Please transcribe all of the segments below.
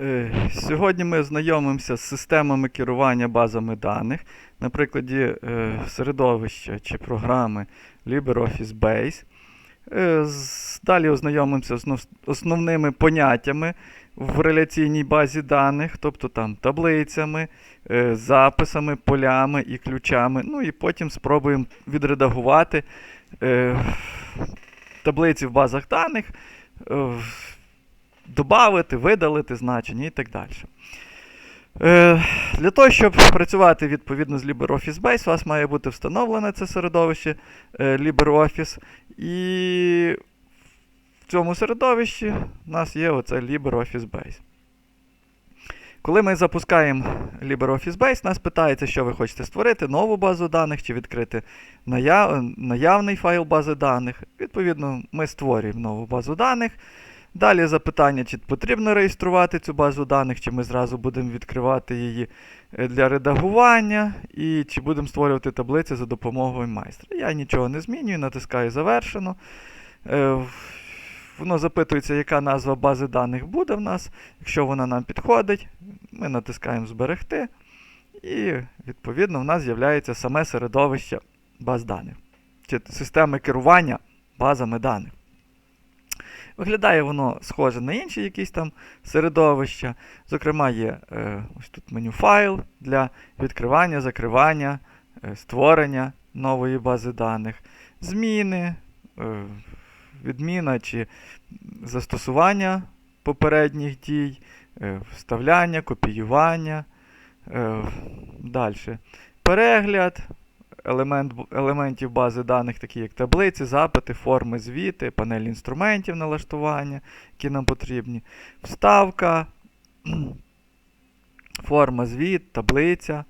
Е, Сьогодні ми знайомимося з системами керування базами даних на прикладі е, середовища чи програми LibreOffice Base. Е, Далі ознайомимося з основними поняттями в реляційній базі даних, тобто там таблицями, записами, полями і ключами. Ну і потім спробуємо відредагувати таблиці в базах даних. Додати, видалити значення і так далі. Е, для того, щоб працювати відповідно з LibreOffice Base, у вас має бути встановлене це середовище е, LibreOffice. І в цьому середовищі у нас є оце LibreOffice Base. Коли ми запускаємо LibreOffice Base, нас питається, що ви хочете створити, нову базу даних чи відкрити наяв... наявний файл бази даних. Відповідно, ми створюємо нову базу даних. Далі запитання, чи потрібно реєструвати цю базу даних, чи ми зразу будемо відкривати її е, для редагування, і чи будемо створювати таблиці за допомогою майстра. Я нічого не змінюю, натискаю завершено. Е, Воно запитується, яка назва бази даних буде в нас. Якщо вона нам підходить, ми натискаємо Зберегти. І, відповідно, в нас з'являється саме середовище баз даних, чи системи керування базами даних. Виглядає воно схоже на інші якісь там середовища. Зокрема, є е, ось тут меню файл для відкривання, закривання, е, створення нової бази даних, зміни, е, відміна чи застосування попередніх дій, е, вставляння, копіювання. Е, далі. Перегляд елемент, елементів бази даних, такі як таблиці, запити, форми, звіти, панель інструментів налаштування, які нам потрібні, вставка, форма, звіт, таблиця.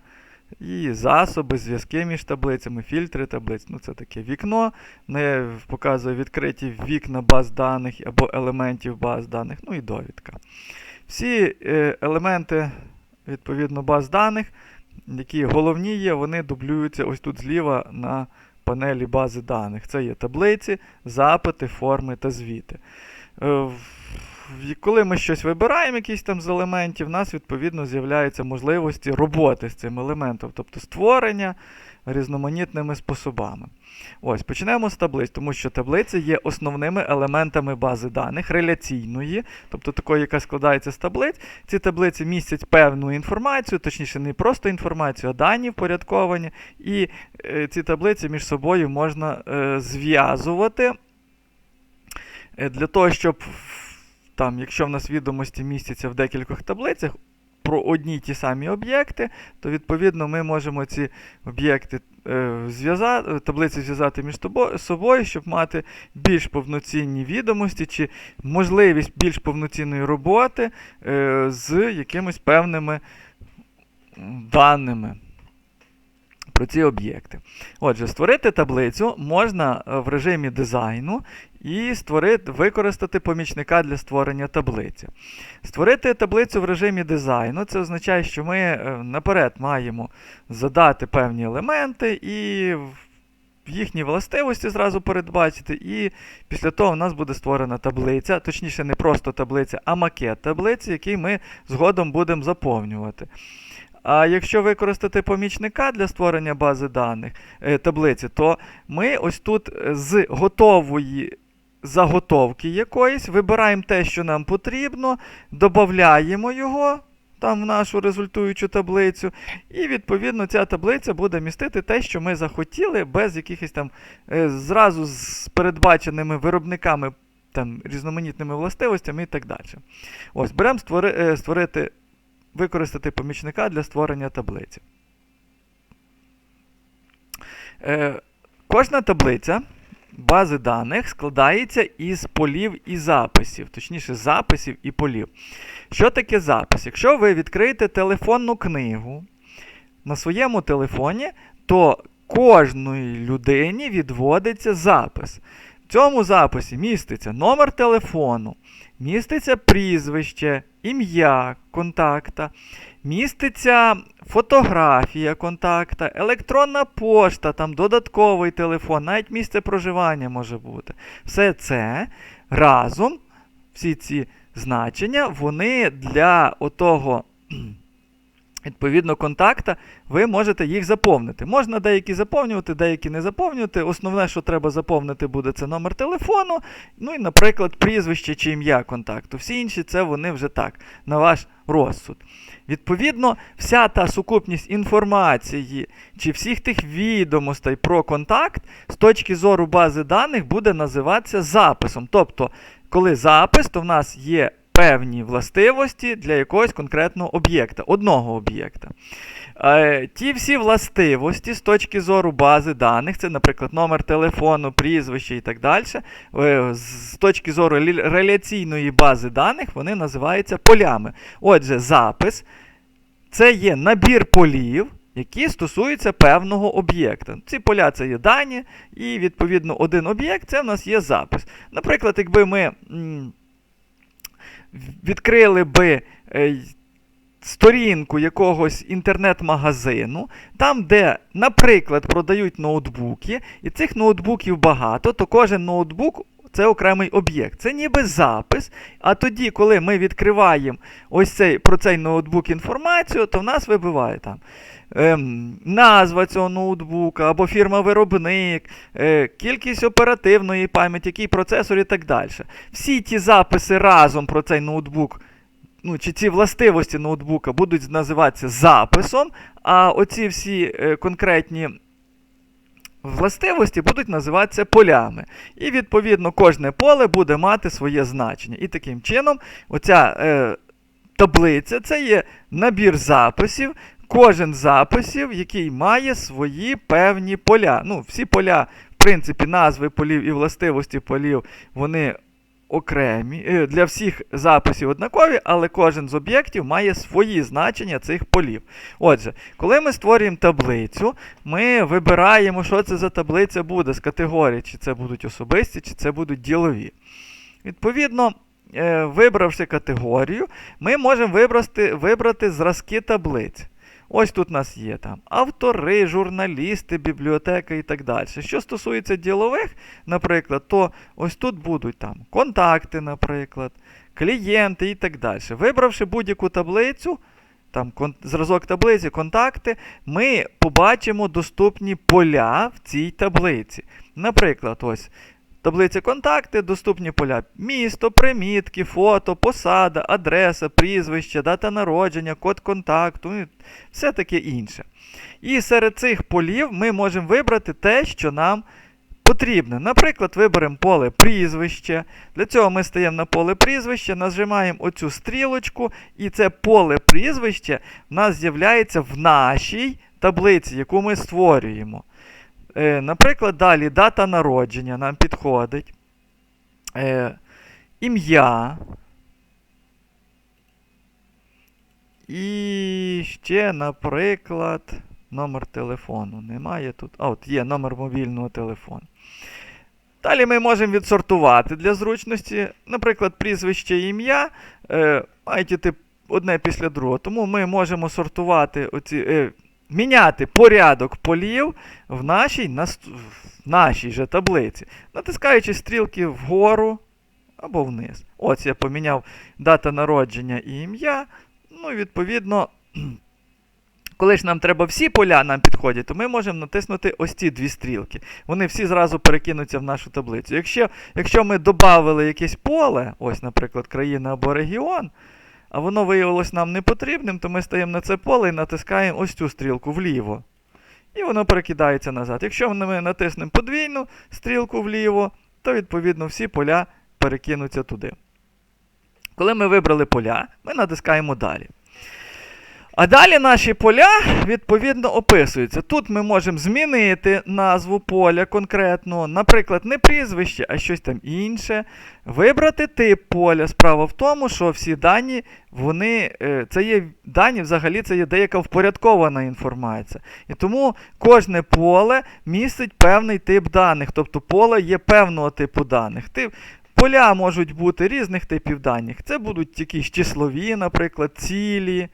І засоби, зв'язки між таблицями, фільтри таблиць. Ну, це таке вікно, не показує відкриті вікна баз даних або елементів баз даних, ну і довідка. Всі е, елементи, відповідно, баз даних, які головні є, вони дублюються ось тут зліва на панелі бази даних. Це є таблиці, запити, форми та звіти. Е, Коли ми щось вибираємо, якісь там з елементів, у нас відповідно з'являються можливості роботи з цим елементом, тобто створення різноманітними способами. Ось, почнемо з таблиць, тому що таблиці є основними елементами бази даних реляційної, тобто такої, яка складається з таблиць. Ці таблиці містять певну інформацію, точніше, не просто інформацію, а дані впорядковані. І е, ці таблиці між собою можна е, зв'язувати е, для того, щоб там, якщо в нас відомості містяться в декількох таблицях про одні й ті самі об'єкти, то відповідно ми можемо ці об'єкти е, зв'язати, таблиці зв'язати між собою, щоб мати більш повноцінні відомості чи можливість більш повноцінної роботи е, з якимись певними даними про ці об'єкти. Отже, створити таблицю можна е, в режимі дизайну і створити, використати помічника для створення таблиці. Створити таблицю в режимі дизайну це означає, що ми е, наперед маємо задати певні елементи і в- їхні властивості зразу передбачити, і після того у нас буде створена таблиця, точніше, не просто таблиця, а макет таблиці, який ми згодом будемо заповнювати. А якщо використати помічника для створення бази даних е, таблиці, то ми ось тут з готової заготовки якоїсь вибираємо те, що нам потрібно, додаємо його там в нашу результуючу таблицю, і відповідно ця таблиця буде містити те, що ми захотіли, без якихось там е, зразу з передбаченими виробниками там різноманітними властивостями і так далі. Ось, беремо створи, е, створити використати помічника для створення таблиці. Е, кожна таблиця бази даних складається із полів і записів, точніше, записів і полів. Що таке запис? Якщо ви відкриєте телефонну книгу на своєму телефоні, то кожної людині відводиться запис. В цьому записі міститься номер телефону, міститься прізвище, ім'я контакта, міститься фотографія контакта, електронна пошта, там додатковий телефон, навіть місце проживання може бути. Все це разом, всі ці значення, вони для отого. Відповідно, контакта, ви можете їх заповнити. Можна деякі заповнювати, деякі не заповнювати. Основне, що треба заповнити, буде це номер телефону, ну і, наприклад, прізвище чи ім'я контакту. Всі інші це вони вже так, на ваш розсуд. Відповідно, вся та сукупність інформації чи всіх тих відомостей про контакт з точки зору бази даних буде називатися записом. Тобто, коли запис, то в нас є певні властивості для якогось конкретного об'єкта, одного об'єкта. Е, ті всі властивості з точки зору бази даних, це, наприклад, номер телефону, прізвище і так далі, е, з точки зору реляційної бази даних, вони називаються полями. Отже, запис це є набір полів. Які стосуються певного об'єкта. Ці поля це є дані, і відповідно один об'єкт це в нас є запис. Наприклад, якби ми відкрили би е, сторінку якогось інтернет-магазину, там, де, наприклад, продають ноутбуки, і цих ноутбуків багато, то кожен ноутбук. Це окремий об'єкт. Це ніби запис. А тоді, коли ми відкриваємо ось цей, про цей ноутбук інформацію, то в нас вибиває там ем, назва цього ноутбука або фірма-виробник, е, кількість оперативної пам'яті, який процесор і так далі. Всі ті записи разом про цей ноутбук, ну, чи ці властивості ноутбука будуть називатися записом, а оці всі е, конкретні. Властивості будуть називатися полями. І, відповідно, кожне поле буде мати своє значення. І таким чином, оця е, таблиця це є набір записів, кожен записів, який має свої певні поля. Ну, всі поля, в принципі, назви полів і властивості полів, вони окремі. Е, Для всіх записів однакові, але кожен з об'єктів має свої значення цих полів. Отже, коли ми створюємо таблицю, ми вибираємо, що це за таблиця буде з категорії, чи це будуть особисті, чи це будуть ділові. Відповідно, е, вибравши категорію, ми можемо вибрати, вибрати зразки таблиць. Ось тут у нас є там автори, журналісти, бібліотека і так далі. Що стосується ділових, наприклад, то ось тут будуть там контакти, наприклад, клієнти і так далі. Вибравши будь-яку таблицю, там зразок таблиці, контакти, ми побачимо доступні поля в цій таблиці. Наприклад, ось таблиця контакти, доступні поля місто, примітки, фото, посада, адреса, прізвище, дата народження, код контакту, ну, і все таке інше. І серед цих полів ми можемо вибрати те, що нам потрібне. Наприклад, виберемо поле прізвище. Для цього ми стаємо на поле прізвище, нажимаємо оцю стрілочку, і це поле прізвище в нас з'являється в нашій таблиці, яку ми створюємо. Е, наприклад, далі дата народження нам підходить. Е, ім'я. І ще, наприклад, номер телефону. Немає тут. А, от є номер мобільного телефону. Далі ми можемо відсортувати для зручності. Наприклад, прізвище ім'я е, мають іти одне після другого. Тому ми можемо сортувати оці, міняти порядок полів в нашій, в нашій же таблиці, натискаючи стрілки вгору або вниз. Ось я поміняв дата народження і ім'я. Ну, відповідно, коли ж нам треба всі поля нам підходять, то ми можемо натиснути ось ці дві стрілки. Вони всі зразу перекинуться в нашу таблицю. Якщо, якщо ми додали якесь поле, ось, наприклад, країна або регіон, а воно виявилось нам непотрібним, то ми стаємо на це поле і натискаємо ось цю стрілку вліво. І воно перекидається назад. Якщо ми натиснемо подвійну стрілку вліво, то відповідно всі поля перекинуться туди. Коли ми вибрали поля, ми натискаємо далі. А далі наші поля відповідно описуються. Тут ми можемо змінити назву поля конкретно, наприклад, не прізвище, а щось там інше. Вибрати тип поля. Справа в тому, що всі дані, вони, е, це є дані, взагалі це є деяка впорядкована інформація. І тому кожне поле містить певний тип даних, тобто поле є певного типу даних. Тип, Поля можуть бути різних типів даних. Це будуть якісь числові, наприклад, цілі.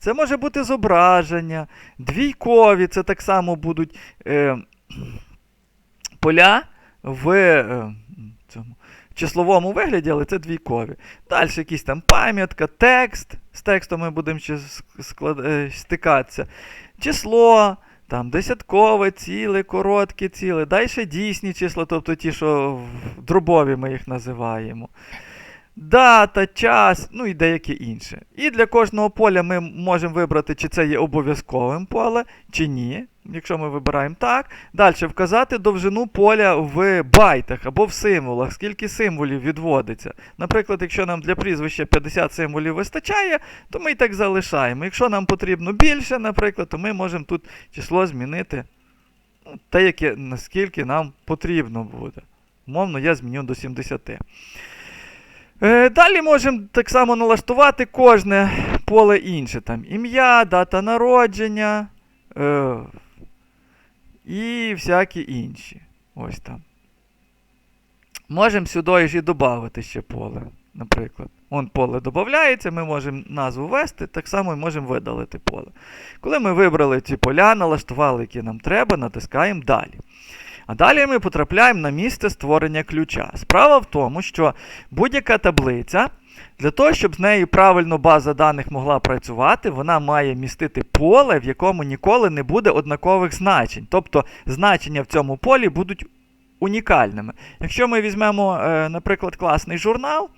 Це може бути зображення, двійкові, це так само будуть е, поля в е, цьому, числовому вигляді, але це двійкові. Далі якісь там пам'ятка, текст. З текстом ми будемо ще склад... е, стикатися. Число, там десяткове, ціле, коротке ціле. Далі дійсні числа, тобто ті, що в дробові ми їх називаємо. Дата, час, ну і деяке інше. І для кожного поля ми можемо вибрати, чи це є обов'язковим поле, чи ні. Якщо ми вибираємо так. Далі вказати довжину поля в байтах або в символах, скільки символів відводиться. Наприклад, якщо нам для прізвища 50 символів вистачає, то ми і так залишаємо. Якщо нам потрібно більше, наприклад, то ми можемо тут число змінити ну, те, яке, наскільки нам потрібно буде. Умовно, я зміню до 70. Е, Далі можемо так само налаштувати кожне поле інше. Там Ім'я, дата народження е, і всякі інші. Ось там. Можемо сюди ж і додати ще поле. Наприклад. Вон поле додається, ми можемо назву ввести, так само і можемо видалити поле. Коли ми вибрали ці поля, налаштували, які нам треба, натискаємо далі. А далі ми потрапляємо на місце створення ключа. Справа в тому, що будь-яка таблиця, для того, щоб з нею правильно база даних могла працювати, вона має містити поле, в якому ніколи не буде однакових значень. Тобто значення в цьому полі будуть унікальними. Якщо ми візьмемо, е, наприклад, класний журнал,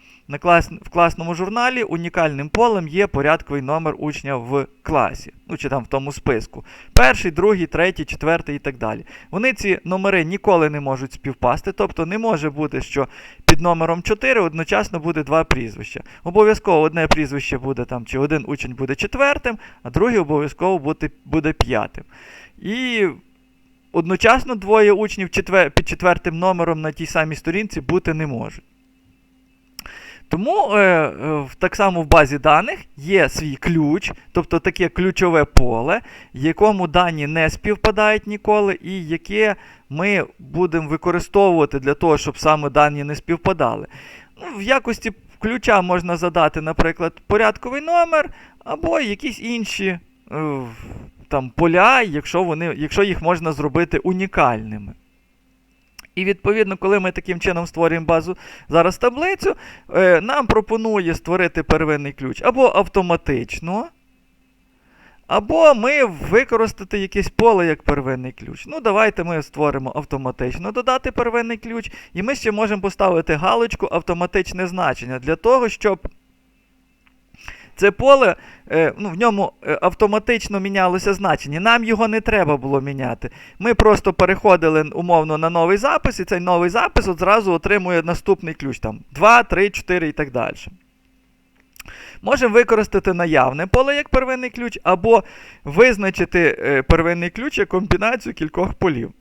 в класному журналі унікальним полем є порядковий номер учня в класі, ну чи там в тому списку. Перший, другий, третій, четвертий і так далі. Вони ці номери ніколи не можуть співпасти, тобто не може бути, що під номером 4 одночасно буде два прізвища. Обов'язково одне прізвище буде там, чи один учень буде четвертим, а другий обов'язково буде, буде п'ятим. І одночасно двоє учнів четвер... під четвертим номером на тій самій сторінці бути не можуть. Тому е, е, так само в базі даних є свій ключ, тобто таке ключове поле, якому дані не співпадають ніколи, і яке ми будемо використовувати для того, щоб саме дані не співпадали. Ну, В якості ключа можна задати, наприклад, порядковий номер, або якісь інші е, там, поля, якщо, вони, якщо їх можна зробити унікальними. І відповідно, коли ми таким чином створюємо базу зараз таблицю, е, нам пропонує створити первинний ключ або автоматично, або ми використати якесь поле як первинний ключ. Ну, давайте ми створимо автоматично додати первинний ключ, і ми ще можемо поставити галочку автоматичне значення для того, щоб. Це поле, е, ну, в ньому е, автоматично мінялося значення. Нам його не треба було міняти. Ми просто переходили умовно на новий запис, і цей новий запис одразу отримує наступний ключ. там 2, 3, 4 і так далі. Можемо використати наявне поле як первинний ключ, або визначити е, первинний ключ як комбінацію кількох полів.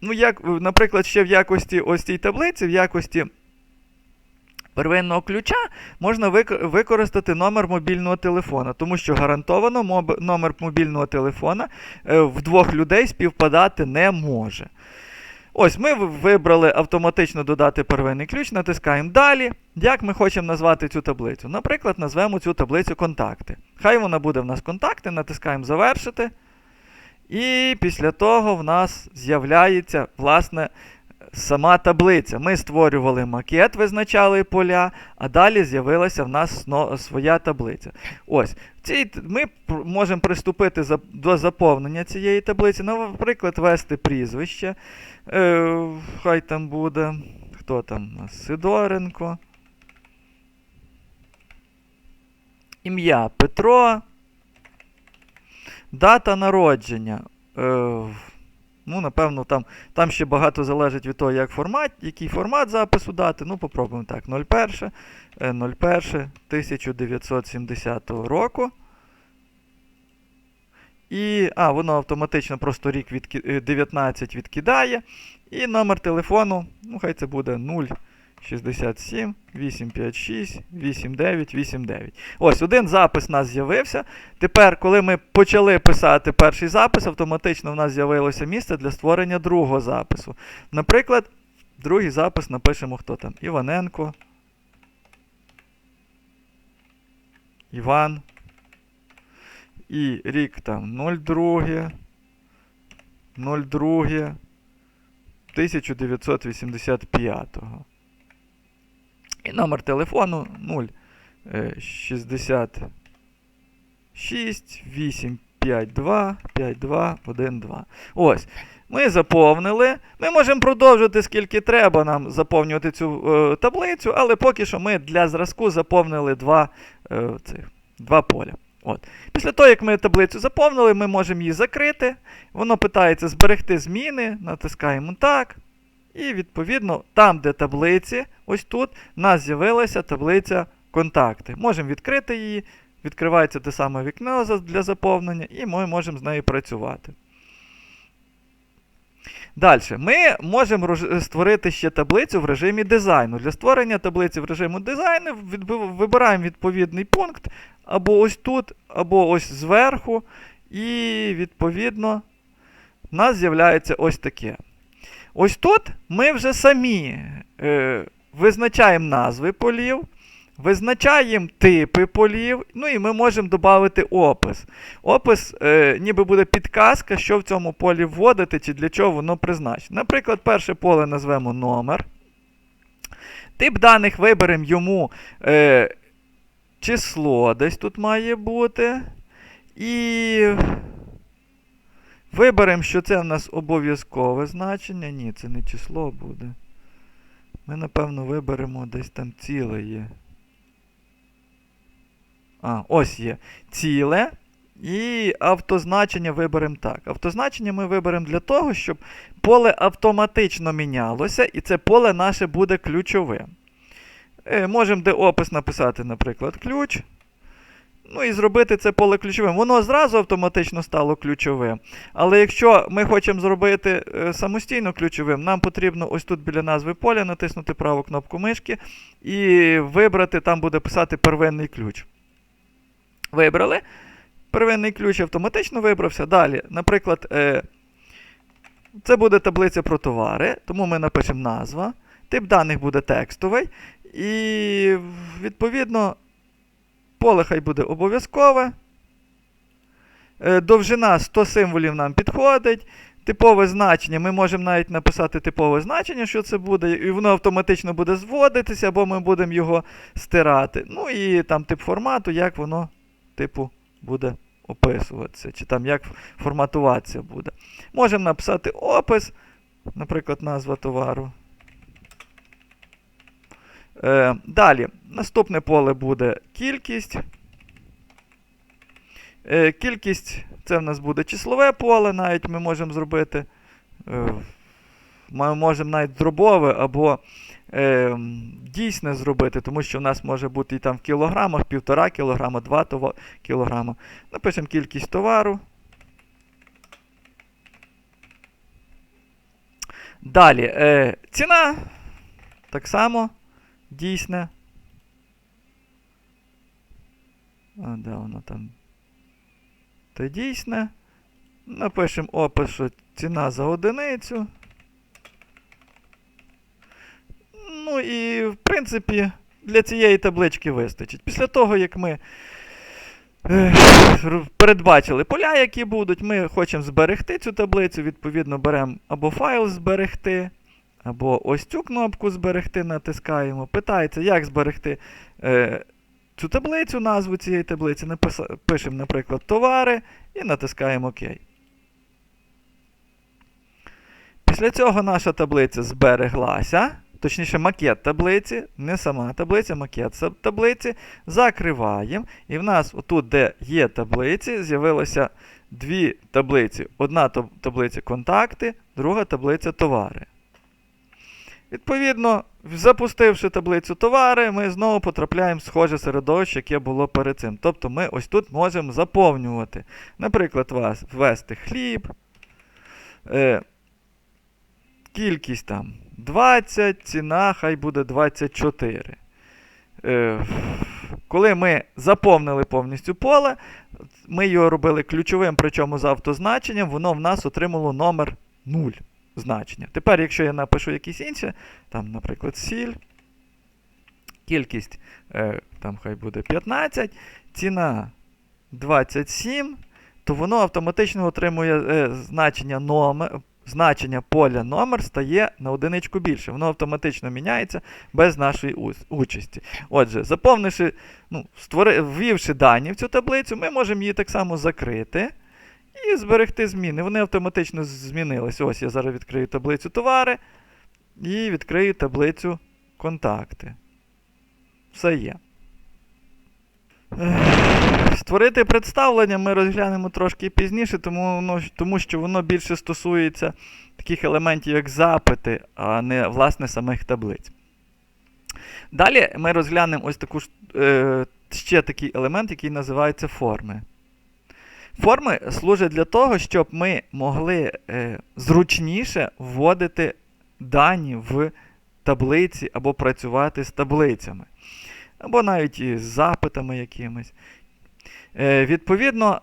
Ну, як, Наприклад, ще в якості ось цій таблиці, в якості первинного ключа можна використати номер мобільного телефона, тому що гарантовано номер мобільного телефона е, в двох людей співпадати не може. Ось ми вибрали автоматично додати первинний ключ, натискаємо далі. Як ми хочемо назвати цю таблицю? Наприклад, назвемо цю таблицю контакти. Хай вона буде в нас контакти, натискаємо завершити. І після того в нас з'являється, власне, сама таблиця. Ми створювали макет, визначали поля, а далі з'явилася в нас своя таблиця. Ось, цій, Ми можемо приступити до заповнення цієї таблиці. Наприклад, ввести прізвище. Е, Хай там буде. Хто там? Сидоренко. Ім'я Петро. Дата народження. Е, Ну, напевно, там там ще багато залежить від того, як формат, який формат запису дати. Ну, попробуємо так. 01, 01 1970 року. І, а, воно автоматично просто рік від 19 відкидає. І номер телефону, ну, хай це буде 0. 67, 856, 89, 89. Ось один запис у нас з'явився. Тепер, коли ми почали писати перший запис, автоматично в нас з'явилося місце для створення другого запису. Наприклад, другий запис напишемо хто там. Іваненко. Іван. І рік там 02. 02 1985. І номер телефону 0 е, 66 852 5212. Ось. Ми заповнили. Ми можемо продовжити скільки треба нам заповнювати цю е, таблицю, але поки що ми для зразку заповнили два, е, цих, два поля. От. Після того, як ми таблицю заповнили, ми можемо її закрити. Воно питається зберегти зміни, натискаємо так. І відповідно, там, де таблиці, ось тут, у нас з'явилася таблиця контакти. Можемо відкрити її, відкривається те саме вікно для заповнення, і ми можемо з нею працювати. Далі, ми можемо створити ще таблицю в режимі дизайну. Для створення таблиці в режимі дизайну вибираємо відповідний пункт або ось тут, або ось зверху. І відповідно в нас з'являється ось таке. Ось тут ми вже самі е, визначаємо назви полів, визначаємо типи полів, ну і ми можемо додати опис. Опис е, ніби буде підказка, що в цьому полі вводити чи для чого воно призначено. Наприклад, перше поле назвемо номер. Тип даних виберемо йому е, число десь тут має бути. І виберемо, що це в нас обов'язкове значення. Ні, це не число буде. Ми, напевно, виберемо десь там ціле є. А, ось є. Ціле. І автозначення виберемо так. Автозначення ми виберемо для того, щоб поле автоматично мінялося, і це поле наше буде ключовим. Е, можемо де опис написати, наприклад, ключ. Ну і зробити це поле ключовим. Воно зразу автоматично стало ключовим. Але якщо ми хочемо зробити е, самостійно ключовим, нам потрібно ось тут біля назви поля натиснути праву кнопку мишки і вибрати, там буде писати первинний ключ. Вибрали. Первинний ключ автоматично вибрався. Далі, наприклад, е, це буде таблиця про товари, тому ми напишемо назва. Тип даних буде текстовий. І відповідно поле хай буде обов'язкове. Е, Довжина 100 символів нам підходить. Типове значення. Ми можемо навіть написати типове значення, що це буде, і воно автоматично буде зводитися, або ми будемо його стирати. Ну і там тип формату, як воно, типу, буде описуватися, чи там як форматуватися буде. Можемо написати опис, наприклад, назва товару. Е, далі, наступне поле буде кількість. Е, кількість це в нас буде числове поле, навіть ми можемо зробити. Е, ми можемо навіть дробове або е, дійсне зробити, тому що в нас може бути і там в кілограмах, півтора кілограма, 2 това- кілограма. Напишемо кількість товару. Далі, е, ціна так само дійсне. А, де воно там? Та дійсне. Напишемо опис, що ціна за одиницю. Ну і, в принципі, для цієї таблички вистачить. Після того, як ми е, передбачили поля, які будуть, ми хочемо зберегти цю таблицю, відповідно, беремо або файл зберегти, або ось цю кнопку зберегти, натискаємо. Питається, як зберегти е, цю таблицю, назву цієї таблиці. Пишемо, наприклад, товари і натискаємо ОК. Після цього наша таблиця збереглася. Точніше, макет таблиці, не сама таблиця, макет таблиці. Закриваємо. І в нас, отут, де є таблиці, з'явилося дві таблиці. Одна таблиця контакти, друга таблиця товари. Відповідно, запустивши таблицю товари, ми знову потрапляємо в схоже середовище, яке було перед цим. Тобто ми ось тут можемо заповнювати. Наприклад, ввести хліб. Е, кількість там 20, ціна хай буде 24. Е, коли ми заповнили повністю поле, ми його робили ключовим, причому з автозначенням, воно в нас отримало номер 0 значення. Тепер, якщо я напишу якісь інші, там, наприклад, сіль, кількість е, там хай буде 15, ціна 27, то воно автоматично отримує е, значення номер, значення поля номер стає на одиничку більше. Воно автоматично міняється без нашої участі. Отже, заповнивши, ну, створи, ввівши дані в цю таблицю, ми можемо її так само закрити і зберегти зміни. Вони автоматично змінилися. Ось я зараз відкрию таблицю товари і відкрию таблицю контакти. Все є. Створити представлення ми розглянемо трошки пізніше, тому, воно- тому що воно більше стосується таких елементів, як запити, а не власне самих таблиць. Далі ми розглянемо ось таку е, ще такий елемент, який називається форми. Форми служать для того, щоб ми могли е, зручніше вводити дані в таблиці або працювати з таблицями, або навіть із запитами якимись. Е, відповідно,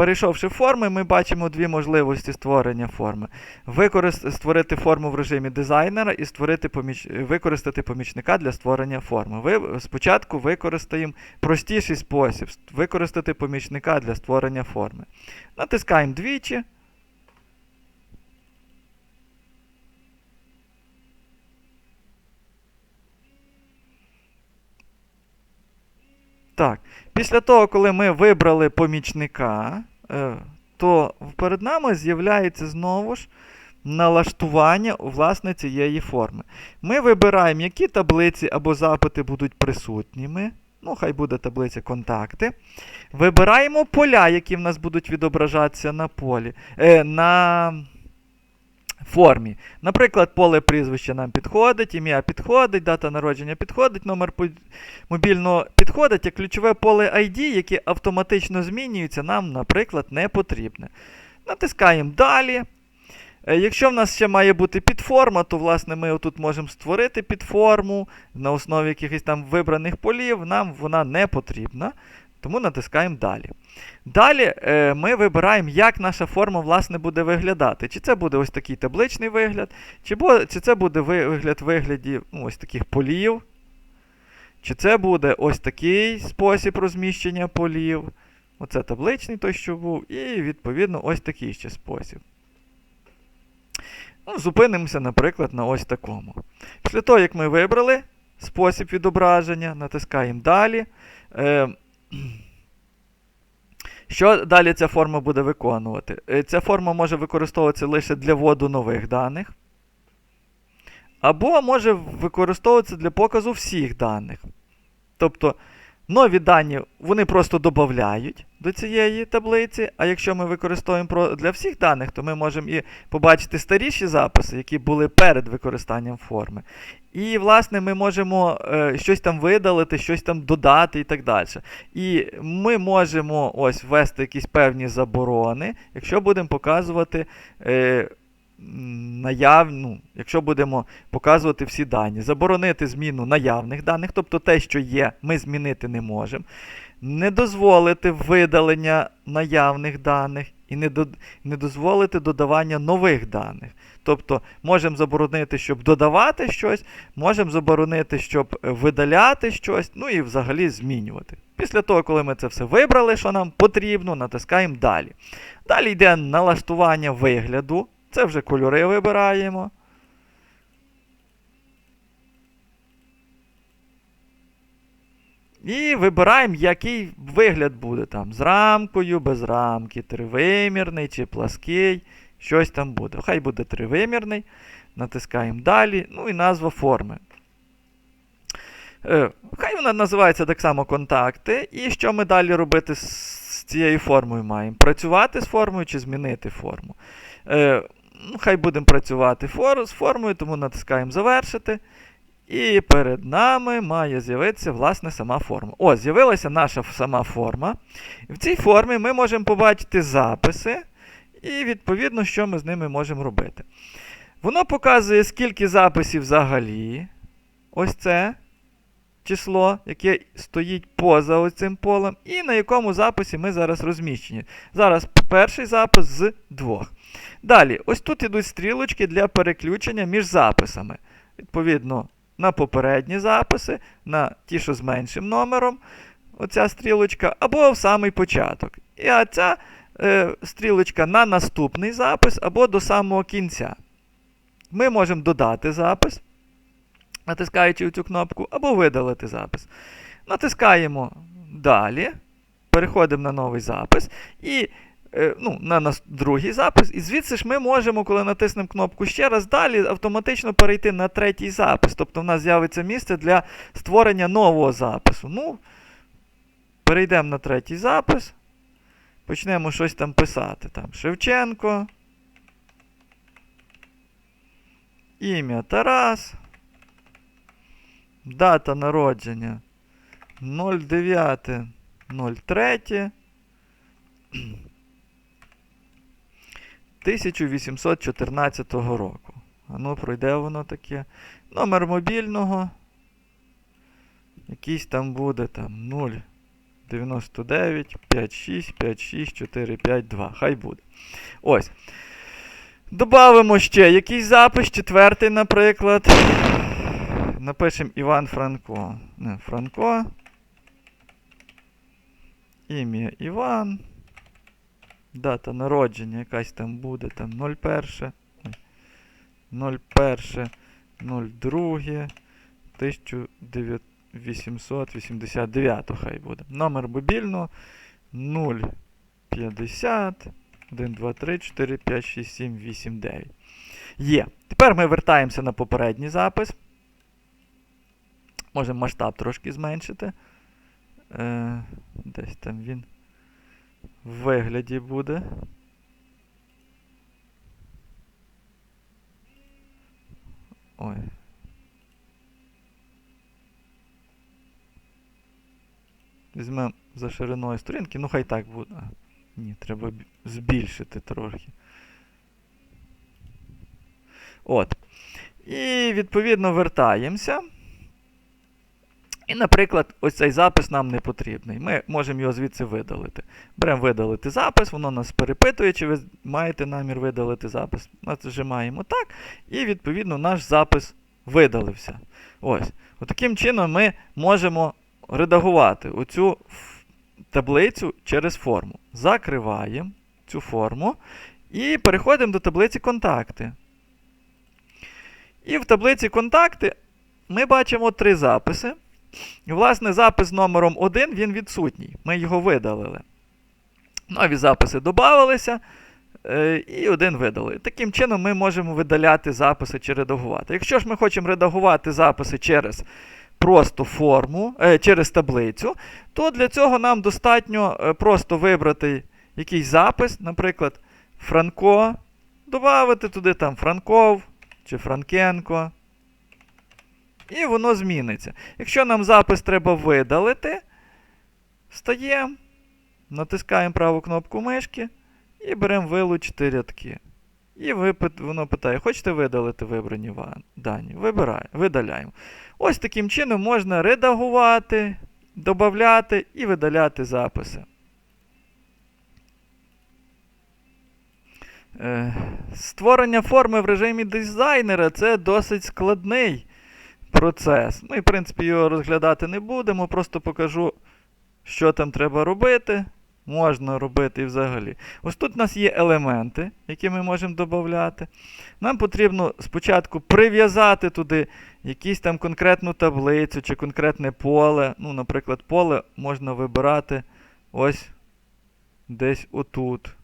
перейшовши форми, ми бачимо дві можливості створення форми. Використ... Створити форму в режимі дизайнера і створити поміч... використати помічника для створення форми. Ви... Спочатку використаємо простіший спосіб використати помічника для створення форми. Натискаємо двічі. Так, після того, коли ми вибрали помічника, то перед нами з'являється знову ж налаштування власне цієї форми. Ми вибираємо, які таблиці або запити будуть присутніми. Ну, хай буде таблиця контакти. Вибираємо поля, які в нас будуть відображатися на полі. Е, на формі. Наприклад, поле прізвища нам підходить, ім'я підходить, дата народження підходить, номер мобільного підходить, а ключове поле ID, яке автоматично змінюється, нам, наприклад, не потрібне. Натискаємо далі. Е, Якщо в нас ще має бути підформа, то власне ми отут можемо створити підформу на основі якихось там вибраних полів, нам вона не потрібна. Тому натискаємо далі. Далі е, ми вибираємо, як наша форма власне буде виглядати. Чи це буде ось такий табличний вигляд, чи, це буде вигляд вигляді ну, ось таких полів, чи це буде ось такий спосіб розміщення полів. Оце табличний той, що був, і відповідно ось такий ще спосіб. Ну, зупинимося, наприклад, на ось такому. Після того, як ми вибрали спосіб відображення, натискаємо далі. Е, що далі ця форма буде виконувати? Е, Ця форма може використовуватися лише для вводу нових даних, або може використовуватися для показу всіх даних. Тобто нові дані вони просто додають до цієї таблиці, а якщо ми використовуємо для всіх даних, то ми можемо і побачити старіші записи, які були перед використанням форми. І, власне, ми можемо е, щось там видалити, щось там додати і так далі. І ми можемо ось ввести якісь певні заборони, якщо будемо показувати е, наяв, ну, якщо будемо показувати всі дані. Заборонити зміну наявних даних, тобто те, що є, ми змінити не можемо. Не дозволити видалення наявних даних і не, до, не дозволити додавання нових даних. Тобто можемо заборонити, щоб додавати щось, можемо заборонити, щоб видаляти щось, ну і взагалі змінювати. Після того, коли ми це все вибрали, що нам потрібно, натискаємо далі. Далі йде налаштування вигляду. Це вже кольори вибираємо. І вибираємо, який вигляд буде там. З рамкою, без рамки, тривимірний чи плаский. Щось там буде. Хай буде тривимірний. Натискаємо далі. Ну і назва форми. Е, хай вона називається так само контакти. І що ми далі робити з, цією формою маємо? Працювати з формою чи змінити форму. Е, ну, хай будемо працювати з формою, тому натискаємо завершити. І перед нами має з'явитися власне сама форма. О, з'явилася наша сама форма. В цій формі ми можемо побачити записи, і відповідно, що ми з ними можемо робити. Воно показує, скільки записів взагалі. Ось це число, яке стоїть поза ось цим полем, і на якому записі ми зараз розміщені. Зараз перший запис з двох. Далі, ось тут ідуть стрілочки для переключення між записами. Відповідно, на попередні записи, на ті, що з меншим номером, оця стрілочка, або в самий початок. І а ця е, стрілочка на наступний запис або до самого кінця. Ми можемо додати запис, натискаючи цю кнопку, або видалити запис. Натискаємо далі, переходимо на новий запис і е, ну, на нас другий запис. І звідси ж ми можемо, коли натиснемо кнопку ще раз, далі автоматично перейти на третій запис. Тобто в нас з'явиться місце для створення нового запису. Ну, перейдемо на третій запис. Почнемо щось там писати. Там Шевченко. Ім'я Тарас. Дата народження 09.03. 1814 року. А ну, пройде воно таке. Номер мобільного. Якийсь там буде там 0. 99, 56, 56, 4, 5, 2. Хай буде. Ось. Добавимо ще якийсь запис, четвертий, наприклад. Напишемо Іван Франко. Не, Франко. Ім'я Іван. Дата народження якась там буде. Там 01. 01. 02. 1889 хай буде. Номер мобільного 050 1, 2, 3, 4, 5, 6, 7, 8, 9. Є. Тепер ми вертаємося на попередній запис. Можемо масштаб трошки зменшити. Е, десь там він в вигляді буде. Ой. Візьмемо за шириною сторінки, ну хай так буде. Ні, треба збільшити трохи. От. І відповідно вертаємося. І, наприклад, ось цей запис нам не потрібний. Ми можемо його звідси видалити. Беремо видалити запис, воно нас перепитує, чи ви маєте намір видалити запис. Нажимаємо так, і відповідно наш запис видалився. Ось. Таким чином ми можемо редагувати оцю таблицю через форму. Закриваємо цю форму і переходимо до таблиці контакти. І в таблиці контакти ми бачимо три записи. І, власне, запис номером 1 він відсутній. Ми його видалили. Нові записи додавалися. е, І один видали. Таким чином ми можемо видаляти записи чи редагувати. Якщо ж ми хочемо редагувати записи через просто форму, е, через таблицю, то для цього нам достатньо е, просто вибрати якийсь запис, наприклад, Франко, додати туди там Франков чи Франкенко. І воно зміниться. Якщо нам запис треба видалити, стаємо, натискаємо праву кнопку мишки і беремо вилучити рядки. І воно питає, хочете видалити вибрані дані? Вибираємо, видаляємо. Ось таким чином можна редагувати, додати і видаляти записи. Е, Створення форми в режимі дизайнера це досить складний процес. Ми, в принципі, його розглядати не будемо, просто покажу, що там треба робити. Можна робити і взагалі. Ось тут у нас є елементи, які ми можемо додати. Нам потрібно спочатку прив'язати туди якусь там конкретну таблицю чи конкретне поле. Ну, наприклад, поле можна вибирати ось десь отут.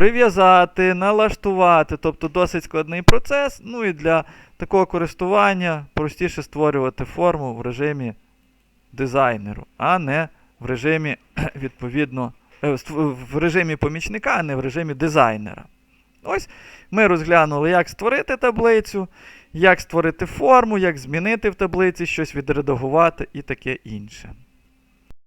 Прив'язати, налаштувати, тобто досить складний процес. Ну і для такого користування простіше створювати форму в режимі дизайнеру, а не в режимі, відповідно, е, в режимі помічника, а не в режимі дизайнера. Ось ми розглянули, як створити таблицю, як створити форму, як змінити в таблиці щось відредагувати і таке інше.